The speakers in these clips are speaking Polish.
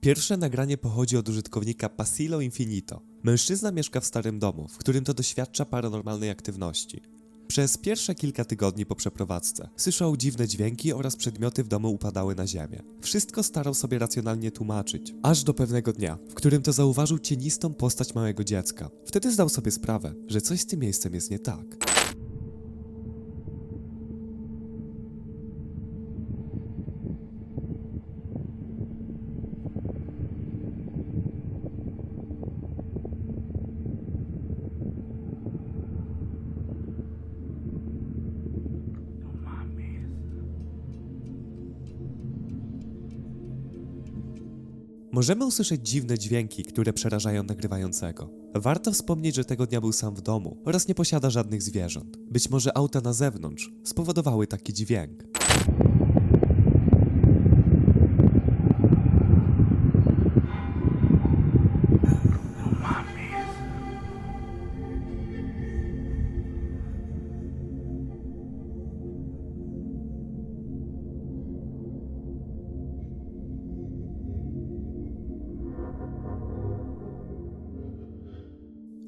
Pierwsze nagranie pochodzi od użytkownika Pasilo Infinito. Mężczyzna mieszka w starym domu, w którym to doświadcza paranormalnej aktywności. Przez pierwsze kilka tygodni po przeprowadzce słyszał dziwne dźwięki oraz przedmioty w domu upadały na ziemię. Wszystko starał sobie racjonalnie tłumaczyć, aż do pewnego dnia, w którym to zauważył cienistą postać małego dziecka. Wtedy zdał sobie sprawę, że coś z tym miejscem jest nie tak. Możemy usłyszeć dziwne dźwięki, które przerażają nagrywającego. Warto wspomnieć, że tego dnia był sam w domu oraz nie posiada żadnych zwierząt. Być może auta na zewnątrz spowodowały taki dźwięk.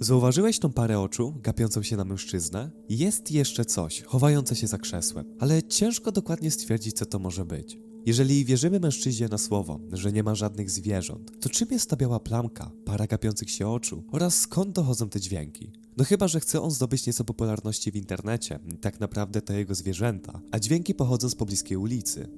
Zauważyłeś tą parę oczu, gapiącą się na mężczyznę? Jest jeszcze coś, chowające się za krzesłem, ale ciężko dokładnie stwierdzić, co to może być. Jeżeli wierzymy mężczyźnie na słowo, że nie ma żadnych zwierząt, to czym jest ta biała plamka, para gapiących się oczu oraz skąd dochodzą te dźwięki? No chyba, że chce on zdobyć nieco popularności w internecie, tak naprawdę to jego zwierzęta, a dźwięki pochodzą z pobliskiej ulicy.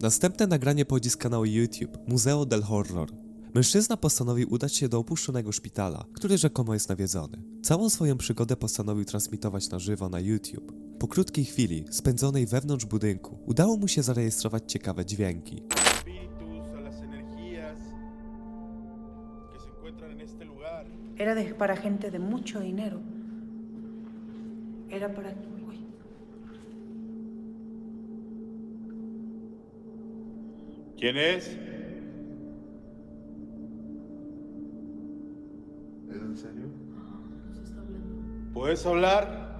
Następne nagranie pochodzi z kanału YouTube Museo del Horror. Mężczyzna postanowił udać się do opuszczonego szpitala, który rzekomo jest nawiedzony. Całą swoją przygodę postanowił transmitować na żywo na YouTube. Po krótkiej chwili, spędzonej wewnątrz budynku, udało mu się zarejestrować ciekawe dźwięki. Era de- para gente de mucho dinero. Era para... ¿Quién es? ¿Es en serio? ¿Puedes hablar?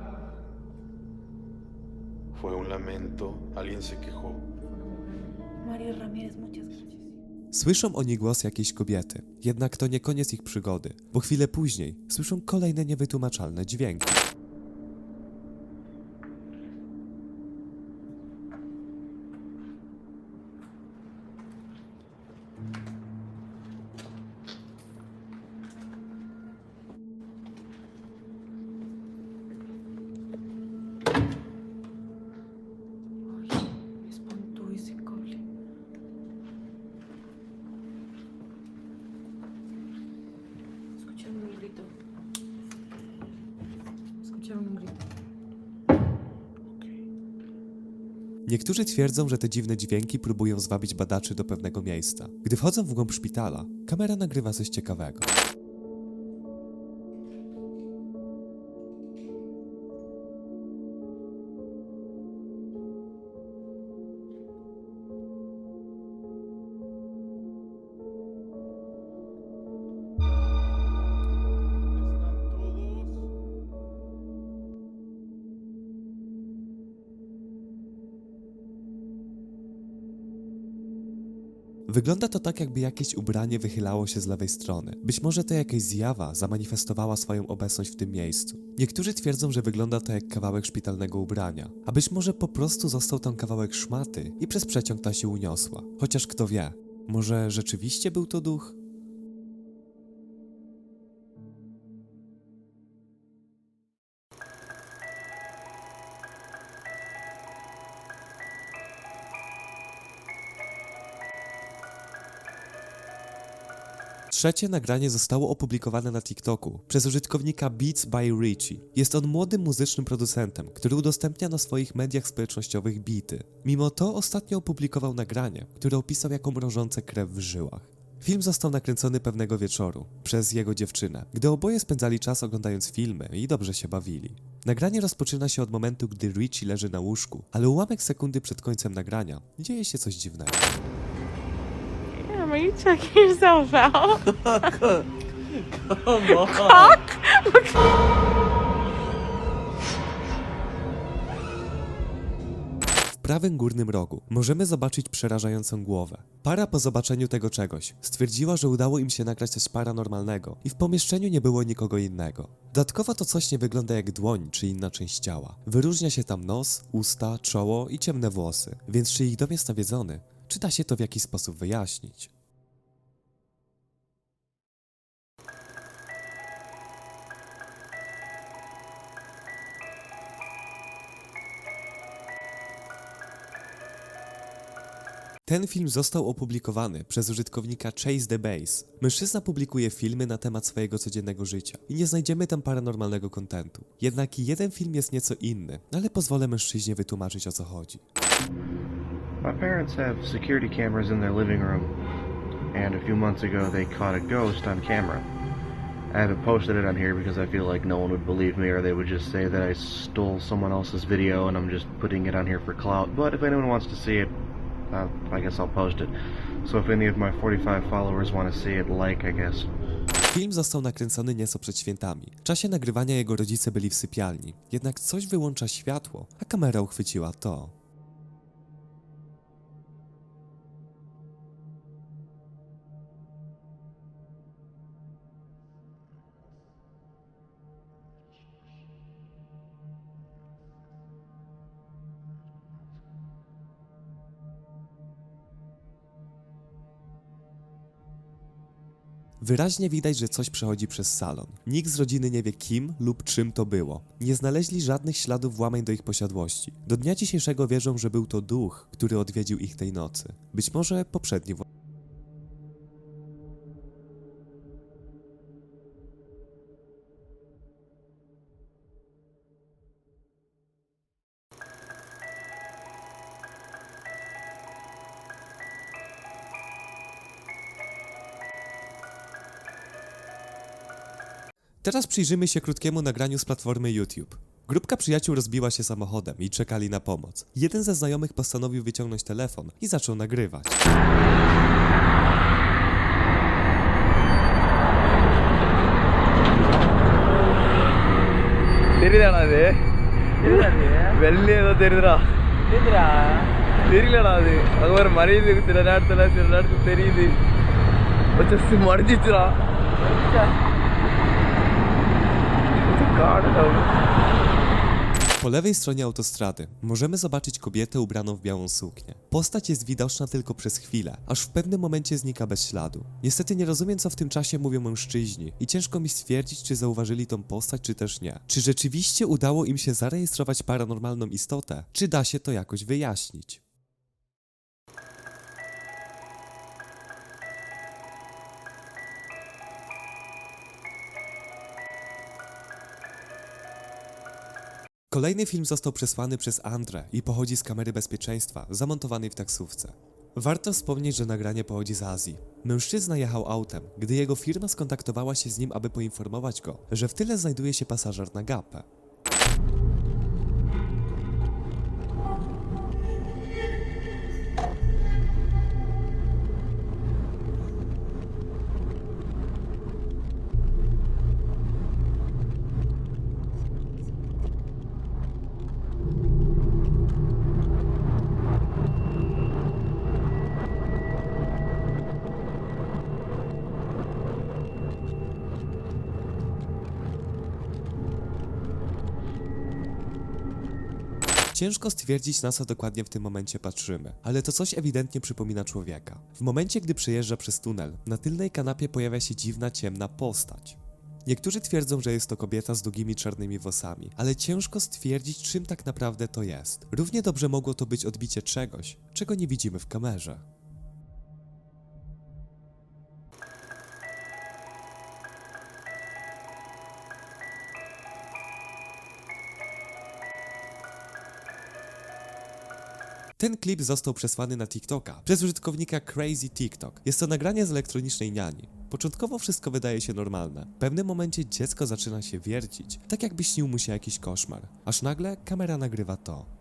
Fue un lamento. Alguien se quejó. Mario Ramírez, muchas gracias. Słyszą oni głos jakiejś kobiety, jednak to nie koniec ich przygody, bo chwilę później słyszą kolejne niewytłumaczalne dźwięki. Niektórzy twierdzą, że te dziwne dźwięki próbują zwabić badaczy do pewnego miejsca. Gdy wchodzą w głąb szpitala, kamera nagrywa coś ciekawego. Wygląda to tak, jakby jakieś ubranie wychylało się z lewej strony. Być może to jakaś zjawa zamanifestowała swoją obecność w tym miejscu. Niektórzy twierdzą, że wygląda to jak kawałek szpitalnego ubrania, a być może po prostu został tam kawałek szmaty i przez przeciąg ta się uniosła. Chociaż kto wie, może rzeczywiście był to duch? Trzecie nagranie zostało opublikowane na TikToku przez użytkownika Beats by Richie. Jest on młodym muzycznym producentem, który udostępnia na swoich mediach społecznościowych bity. Mimo to ostatnio opublikował nagranie, które opisał jako mrożące krew w żyłach. Film został nakręcony pewnego wieczoru przez jego dziewczynę, gdy oboje spędzali czas oglądając filmy i dobrze się bawili. Nagranie rozpoczyna się od momentu, gdy Richie leży na łóżku, ale ułamek sekundy przed końcem nagrania dzieje się coś dziwnego. Checking yourself out? Come on. W prawym górnym rogu możemy zobaczyć przerażającą głowę. Para po zobaczeniu tego czegoś stwierdziła, że udało im się nagrać coś paranormalnego i w pomieszczeniu nie było nikogo innego. Dodatkowo to coś nie wygląda jak dłoń czy inna część ciała. Wyróżnia się tam nos, usta, czoło i ciemne włosy, więc czy ich dom jest nawiedzony? Czy da się to w jakiś sposób wyjaśnić? Ten film został opublikowany przez użytkownika Chase the Base. Mężczyzna publikuje filmy na temat swojego codziennego życia i nie znajdziemy tam paranormalnego kontentu. Jednak jeden film jest nieco inny, ale pozwolę mężczyźnie wytłumaczyć o co chodzi. My parents have security cameras in their living room, and a few months ago they caught a ghost on camera. I haven't posted it on here because I feel like no one would believe me or they would just say that I stole someone else's video and I'm just putting it on here for clout. But if anyone wants to see it, I guess I'll post it. So if any of my 45 followers want to see it, like, I guess. Film został nakręcony nieco przed świętami. W czasie nagrywania jego rodzice byli w sypialni, jednak coś wyłącza światło, a kamera uchwyciła to. Wyraźnie widać, że coś przechodzi przez salon. Nikt z rodziny nie wie kim lub czym to było. Nie znaleźli żadnych śladów włamań do ich posiadłości. Do dnia dzisiejszego wierzą, że był to duch, który odwiedził ich tej nocy. Być może poprzedni wła- Teraz przyjrzymy się krótkiemu nagraniu z platformy YouTube. Grupka przyjaciół rozbiła się samochodem i czekali na pomoc. Jeden ze znajomych postanowił wyciągnąć telefon i zaczął nagrywać. தெரியுதாடா அது வெள்ளை ஏதோ தெரியுதுடா தெரியலடா அது அது ஒரு மறையுது சில நேரத்துல சில நேரத்துல தெரியுது கொஞ்சம் மடிஞ்சிச்சுடா காடுடா po lewej stronie autostrady możemy zobaczyć kobietę ubraną w białą suknię. Postać jest widoczna tylko przez chwilę, aż w pewnym momencie znika bez śladu. Niestety nie rozumiem, co w tym czasie mówią mężczyźni i ciężko mi stwierdzić, czy zauważyli tą postać, czy też nie. Czy rzeczywiście udało im się zarejestrować paranormalną istotę, czy da się to jakoś wyjaśnić? Kolejny film został przesłany przez Andrę i pochodzi z kamery bezpieczeństwa zamontowanej w taksówce. Warto wspomnieć, że nagranie pochodzi z Azji. Mężczyzna jechał autem, gdy jego firma skontaktowała się z nim, aby poinformować go, że w tyle znajduje się pasażer na gapę. Ciężko stwierdzić, na co dokładnie w tym momencie patrzymy, ale to coś ewidentnie przypomina człowieka. W momencie, gdy przejeżdża przez tunel, na tylnej kanapie pojawia się dziwna, ciemna postać. Niektórzy twierdzą, że jest to kobieta z długimi czarnymi włosami, ale ciężko stwierdzić, czym tak naprawdę to jest. Równie dobrze mogło to być odbicie czegoś, czego nie widzimy w kamerze. Ten klip został przesłany na TikToka przez użytkownika Crazy TikTok. Jest to nagranie z elektronicznej niani. Początkowo wszystko wydaje się normalne. W pewnym momencie dziecko zaczyna się wiercić, tak jakby śnił mu się jakiś koszmar. Aż nagle kamera nagrywa to.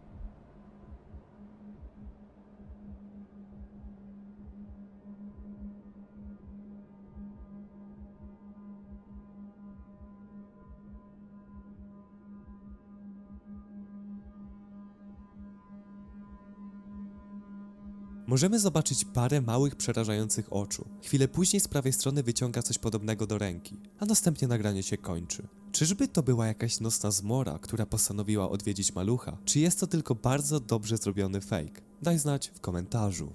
Możemy zobaczyć parę małych, przerażających oczu. Chwilę później z prawej strony wyciąga coś podobnego do ręki, a następnie nagranie się kończy. Czyżby to była jakaś nocna zmora, która postanowiła odwiedzić malucha? Czy jest to tylko bardzo dobrze zrobiony fake? Daj znać w komentarzu.